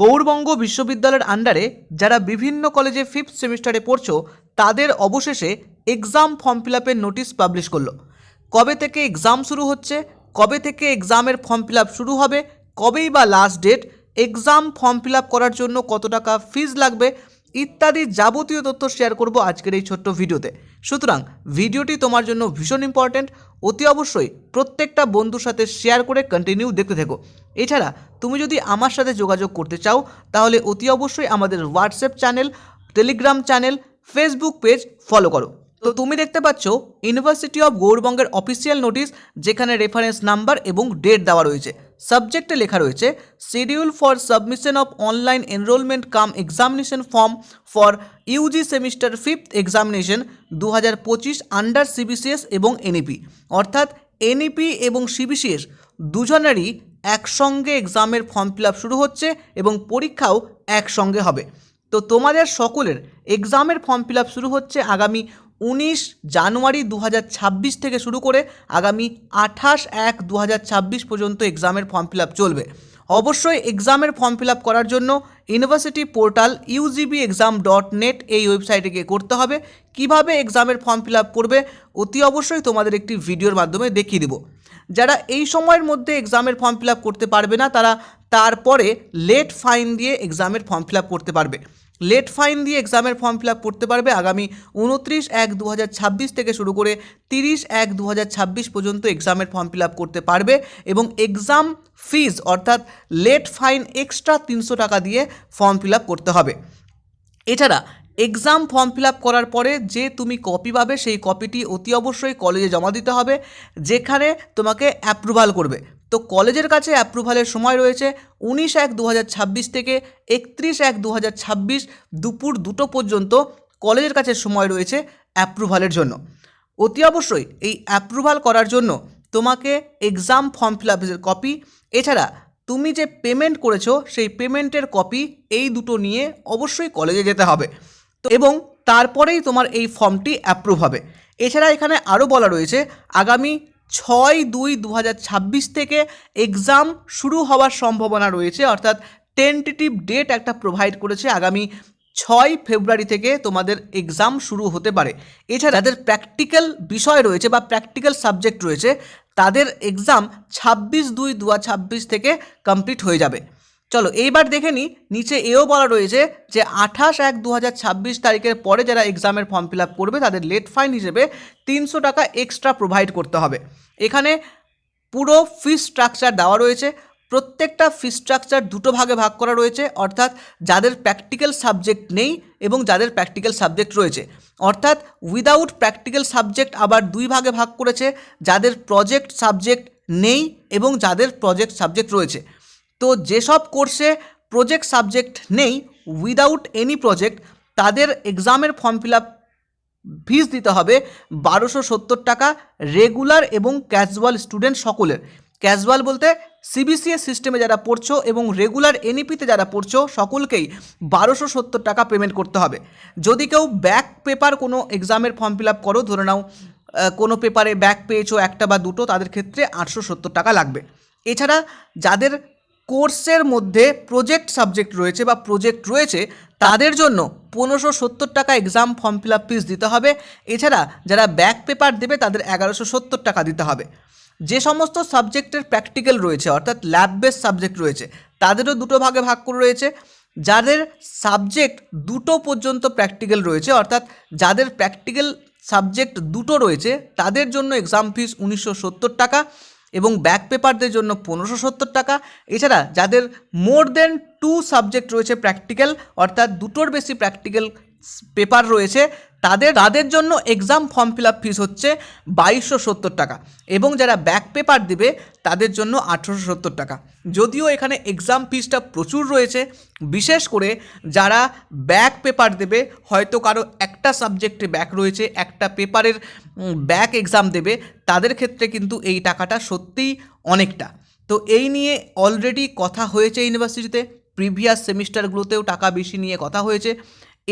গৌরবঙ্গ বিশ্ববিদ্যালয়ের আন্ডারে যারা বিভিন্ন কলেজে ফিফথ সেমিস্টারে পড়ছ, তাদের অবশেষে এক্সাম ফর্ম ফিল আপের নোটিশ পাবলিশ করল। কবে থেকে এক্সাম শুরু হচ্ছে, কবে থেকে এক্সামের ফর্ম ফিল শুরু হবে, কবেই বা last date exam form fill করার জন্য কত টাকা ফিজ লাগবে ইত্যাদি যাবতীয় তথ্য শেয়ার করব আজকের এই ছোট্ট ভিডিওতে। সুতরাং ভিডিওটি তোমার জন্য ভীষণ ইম্পর্ট্যান্ট অতি অবশ্যই প্রত্যেকটা বন্ধুর সাথে শেয়ার করে কন্টিনিউ দেখতে থেকো। এছাড়া তুমি যদি আমার সাথে যোগাযোগ করতে চাও, তাহলে অতি অবশ্যই আমাদের WhatsApp channel Telegram channel Facebook page follow করো। তো তুমি দেখতে পাচ্ছ ইউনিভার্সিটি অফ গৌরবঙ্গের অফিসিয়াল নোটিশ যেখানে রেফারেন্স নাম্বার এবং ডেট দেওয়া রয়েছে। সাবজেক্টে লেখা রয়েছে schedule for submission of online enrolment cum examination form for UG semester fifth examination দু হাজার পঁচিশ আন্ডার সিবিসিএস এবং এনইপি অর্থাৎ এনইপি এবং সিবিসিএস দুজনেরই একসঙ্গে এক্সামের ফর্ম ফিল শুরু হচ্ছে এবং পরীক্ষাও একসঙ্গে হবে। তো তোমাদের সকলের এক্সামের ফর্ম ফিল শুরু হচ্ছে আগামী উনিশ জানুয়ারি দু হাজার ছাব্বিশ থেকে শুরু করে আগামী আঠাশ এক দু পর্যন্ত এক্সামের ফর্ম ফিল চলবে। অবশ্যই এক্সামের ফর্ম ফিল করার জন্য university portal UGB exam dot net এই ওয়েবসাইটে গিয়ে করতে হবে। কীভাবে এক্সামের ফর্ম ফিল করবে অতি অবশ্যই তোমাদের একটি ভিডিওর মাধ্যমে দেখিয়ে দেবো। যারা এই সময়ের মধ্যে এক্সামের ফর্ম ফিল করতে পারবে না, তারা তারপরে লেট ফাইন দিয়ে এক্সামের ফর্ম ফিল করতে পারবে। লেট ফাইন দিয়ে এক্সামের ফর্ম ফিল করতে পারবে আগামী উনত্রিশ এক দু থেকে শুরু করে তিরিশ এক দু পর্যন্ত এক্সামের ফর্ম ফিল করতে পারবে এবং এক্সাম ফিজ অর্থাৎ লেট ফাইন এক্সট্রা তিনশো টাকা দিয়ে ফর্ম ফিল করতে হবে। এছাড়া এক্সাম ফর্ম ফিল করার পরে যে তুমি কপি পাবে, সেই কপিটি অতি অবশ্যই কলেজে জমা দিতে হবে, যেখানে তোমাকে অ্যাপ্রুভাল করবে। তো কলেজের কাছে অ্যাপ্রুভালের সময় রয়েছে উনিশ এক দু থেকে একত্রিশ এক দু দুপুর দুটো পর্যন্ত কলেজের কাছে সময় রয়েছে অ্যাপ্রুভালের জন্য। অতি অবশ্যই এই অ্যাপ্রুভাল করার জন্য তোমাকে এক্সাম ফর্ম ফিল কপি এছাড়া তুমি যে পেমেন্ট করেছ, সেই পেমেন্টের কপি এই দুটো নিয়ে অবশ্যই কলেজে যেতে হবে। তো এবং তারপরেই তোমার এই ফর্মটি অ্যাপ্রুভ হবে। এছাড়া এখানে আরও বলা রয়েছে, আগামী ছয় দুই দু থেকে এক্সাম শুরু হওয়ার সম্ভাবনা রয়েছে, অর্থাৎ টেন্টেটিভ ডেট একটা প্রোভাইড করেছে আগামী ছয় ফেব্রুয়ারি থেকে তোমাদের এক্সাম শুরু হতে পারে। এছাড়া যাদের প্র্যাকটিক্যাল বিষয় রয়েছে বা প্র্যাকটিক্যাল সাবজেক্ট রয়েছে, তাদের এক্সাম ছাব্বিশ দুই দু থেকে কমপ্লিট হয়ে যাবে। চলো এইবার দেখে নিই নিচে এও বলা রয়েছে যে আঠাশ এক দু তারিখের পরে যারা এক্সামের ফর্ম ফিল করবে তাদের লেট ফাইন হিসেবে তিনশো টাকা এক্সট্রা প্রোভাইড করতে হবে। এখানে পুরো ফিস স্ট্রাকচার দেওয়া রয়েছে, প্রত্যেকটা ফিস স্ট্রাকচার দুটো ভাগে ভাগ করা রয়েছে, অর্থাৎ যাদের প্র্যাকটিক্যাল সাবজেক্ট নেই এবং যাদের প্র্যাকটিক্যাল সাবজেক্ট রয়েছে। অর্থাৎ উইদাউট প্র্যাকটিক্যাল সাবজেক্ট আবার দুই ভাগে ভাগ করেছে, যাদের প্রজেক্ট সাবজেক্ট নেই এবং যাদের প্রজেক্ট সাবজেক্ট রয়েছে। তো যেসব কোর্সে প্রজেক্ট সাবজেক্ট নেই উইদাউট এনি প্রজেক্ট তাদের এক্সামের ফর্ম ফিল আপ ফিস দিতে হবে বারোশো সত্তর টাকা রেগুলার এবং ক্যাজুয়াল স্টুডেন্ট সকলের। ক্যাজুয়াল বলতে সিবিসিএস সিস্টেমে যারা পড়ছো এবং রেগুলার এনইপিতে যারা পড়ছো সকলকেই বারোশো সত্তর টাকা পেমেন্ট করতে হবে। যদি কেউ ব্যাক পেপার কোনো এক্সামের ফর্ম ফিল আপ করো, ধরে নাও কোনো পেপারে ব্যাক পেয়েছ একটা বা দুটো, তাদের ক্ষেত্রে আটশো সত্তর টাকা লাগবে। এছাড়া যাদের কোর্সের মধ্যে প্রজেক্ট সাবজেক্ট রয়েছে বা প্রজেক্ট রয়েছে, তাদের জন্য পনেরোশো সত্তর টাকা exam form fill up fees দিতে হবে। এছাড়া যারা ব্যাক পেপার দেবে, তাদের এগারোশো সত্তর টাকা দিতে হবে। যে সমস্ত সাবজেক্টের প্র্যাকটিক্যাল রয়েছে, অর্থাৎ ল্যাব বেস সাবজেক্ট রয়েছে, তাদেরও দুটো ভাগে ভাগ করে রয়েছে। যাদের সাবজেক্ট দুটো পর্যন্ত প্র্যাকটিক্যাল রয়েছে, অর্থাৎ যাদের প্র্যাকটিক্যাল সাবজেক্ট দুটো রয়েছে, তাদের জন্য এক্সাম ফিস উনিশশো সত্তর টাকা। এবং ব্যাক পেপারদের জন্য পনেরোশো সত্তর টাকা। এছাড়া যাদের মোর দেন টু সাবজেক্ট রয়েছে প্র্যাকটিক্যাল অর্থাৎ দুটোর বেশি প্র্যাকটিক্যাল পেপার রয়েছে, তাদের তাদের জন্য exam form fill up fees হচ্ছে বাইশশো সত্তর টাকা। এবং যারা ব্যাক পেপার দিবে, তাদের জন্য আঠেরোশো সত্তর টাকা। যদিও এখানে এক্সাম ফিসটা প্রচুর রয়েছে, বিশেষ করে যারা ব্যাক পেপার দেবে, হয়তো কারও একটা সাবজেক্টে ব্যাক রয়েছে, একটা পেপারের ব্যাক এক্সাম দেবে, তাদের ক্ষেত্রে কিন্তু এই টাকাটা সত্যিই অনেকটা। তো এই নিয়ে অলরেডি কথা হয়েছে ইউনিভার্সিটিতে প্রিভিয়াস সেমিস্টারগুলোতেও টাকা বেশি নিয়ে কথা হয়েছে।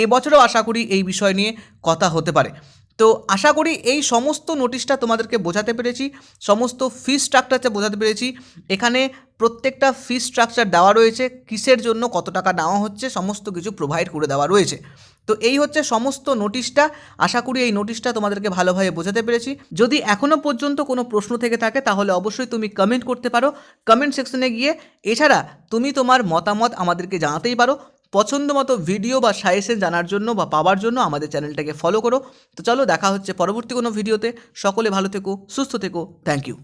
এবছরও আশা করি এই বিষয় নিয়ে কথা হতে পারে। তো আশা করি এই সমস্ত নোটিশটা তোমাদেরকে বোঝাতে পেরেছি, সমস্ত ফি স্ট্রাকচারটা বোঝাতে পেরেছি। এখানে প্রত্যেকটা ফি স্ট্রাকচার দেওয়া রয়েছে, কিসের জন্য কত টাকা নেওয়া হচ্ছে, সমস্ত কিছু প্রোভাইড করে দেওয়া রয়েছে। তো এই হচ্ছে সমস্ত নোটিশটা, আশা করি এই নোটিশটা তোমাদেরকে ভালোভাবে বোঝাতে পেরেছি। যদি এখনও পর্যন্ত কোনো প্রশ্ন থেকে থাকে, তাহলে অবশ্যই তুমি কমেন্ট করতে পারো। কমেন্ট সেকশনে গিয়ে, এছাড়া তুমি তোমার মতামত আমাদেরকে জানাতেই পারো। পছন্দ মতো ভিডিও বা সাজেশন জানার জন্য বা পাওয়ার জন্য আমাদের চ্যানেলটাকে ফলো করো। তো চলো দেখা হচ্ছে পরবর্তী কোনো ভিডিওতে সকলে ভালো থেকো, সুস্থ থেকো। Thank you